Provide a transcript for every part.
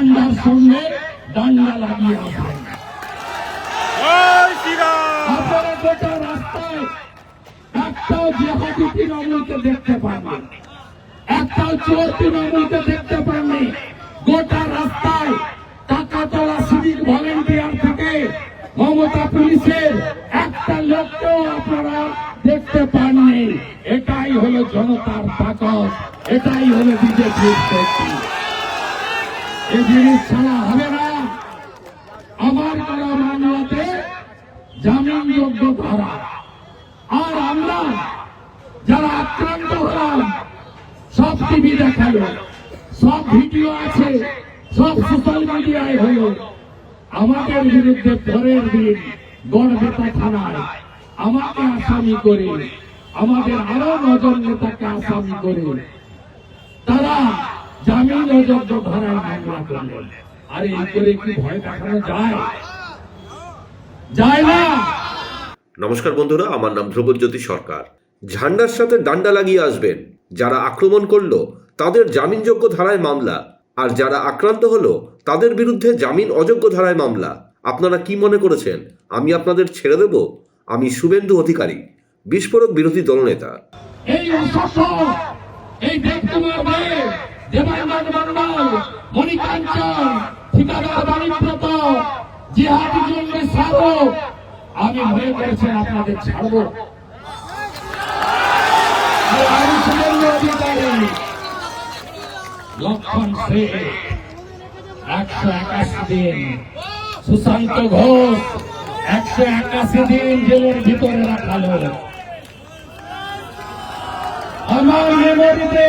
ঝান্ডার সঙ্গে ডান্ডা লাগিয়ে আসবেন আপনারা গোটা রাস্তায় একটাও জেহাদি তৃণমূলকে দেখতে পাননি। একটাও চোর তৃণমূলকে দেখতে পাননি। গোটা রাস্তায় টাকা তোলা সিভিক ভলেন্টিয়ার থেকে মমতা পুলিশের একটা লোককেও আপনারা দেখতে পাননি। এটাই হলো জনতার তাকত এটাই হলো বিজেপির শক্তি। এই জিনিস ছাড়া হবে না। আমার করা মামলাতে জামিনযোগ্য ধারা। আর আমরা যারা আক্রান্ত হলাম, সব টিভি দেখাল, সব ভিডিও আছে, সব সোশ্যাল মিডিয়ায় হলো। আমাদের বিরুদ্ধে পরের দিন আমাকে আসামি করে, আমাদের আরও নজন নেতাকে আসামি করে, তারা জামিন অযোগ্য মামলা করলেন আরে এই করে কি ভয় দেখানো যায়? যায় না! নমস্কার বন্ধুরা আমার নাম ধ্রুবজ্যোতি সরকার। ঝান্ডার সাথে ডান্ডা লাগিয়ে আসবেন। যারা আক্রমণ করল তাদের জামিনযোগ্য ধারায় মামলা। আর যারা আক্রান্ত হলো তাদের বিরুদ্ধে জামিন অযোগ্য ধারায় মামলা। আপনারা কি মনে করেছেন? আমি আপনাদের ছেড়ে দেব? আমি শুভেন্দু অধিকারী বিস্ফোরক বিরোধী দলনেতা। এই এই দেবকুমার মন্ডল মণিকাঞ্চন, ঠিকাদার বাণীব্রত জিহাদি জঙ্গি শাহরুখ আমি মনে করেছেন আপনাদের ছাড়বো। লক্ষণ শেখ, একশো একাশি দিন, সুশান্ত ঘোষ, একশো একাশি দিন জেলের ভিতরে রাখালো আমার মেমোরিতে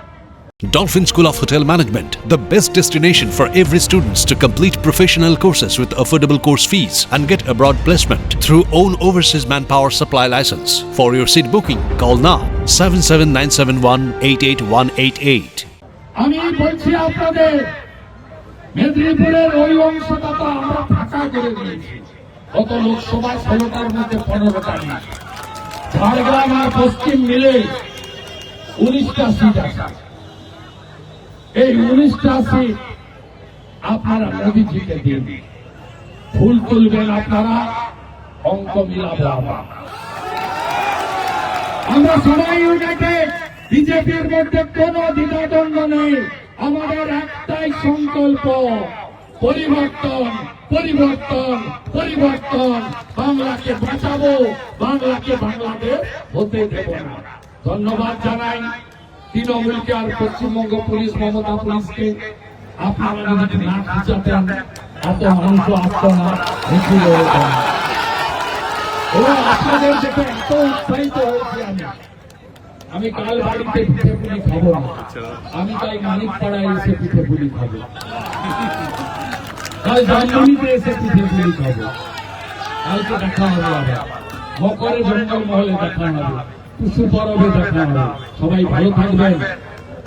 Dolphin School of Hotel Management, the best destination for every students to complete professional courses with affordable course fees and get abroad placement through own overseas manpower supply license. For your seat booking, call now 77971 আমি বলছি আপনাদের মেদিনীপুরের ওই অংশটা তো আমরা ফাঁকা করে দিয়েছি গত লোকসভায় ষোলোটার মধ্যে পনেরোটা নিয়ে ঝাড়গ্রাম আর পশ্চিম মিলে উনিশটা সিট আছে এই উনিশটা সিট আপনারা মোদিজিকে দিন। ফুল তুলবেন আপনারা। অঙ্ক মিলাবো আমরা। আমরা সবাই ইউনাইটেড বিজেপির মধ্যে কোন দ্বিধাদ্বন্দ্ব নেই। আমাদের একটাই সংকল্প, পরিবর্তন পরিবর্তন পরিবর্তন। বাংলাকে বাঁচাবো, বাংলাকে বাংলাদেশ হতে দেব না। ধন্যবাদ জানাই। তৃণমূলকে আর পশ্চিমবঙ্গ পুলিশ, মমতা পুলিশকে আপনারা যদি না খুঁজাতেন, এত মানুষ না ওরা আপনাদের দেখে এত উৎসাহিত হয়েছি আমি আমি কাল বাড়িতে পিঠে পুলি খাব না। আমি তাই মানিক পাড়ায় এসে পিঠে পুলি খাব। কাল জামমনিতে এসে পিঠে পুলি খাব। কালকে দেখা হবে আবার। মকরে জঙ্গল মহলে দেখা হবে। কিছু পরবে দেখা হবে সবাই ভালো থাকবেন।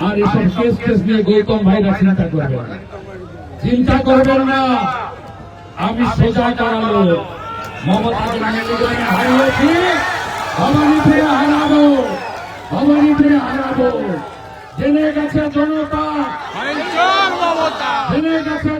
আর এসব কেস কেস নিয়ে গৌতম ভাইরা চিন্তা করবেন। চিন্তা করবেন না। আমি সোজা করালো জেনে গেছে জনতা। জেনে গেছে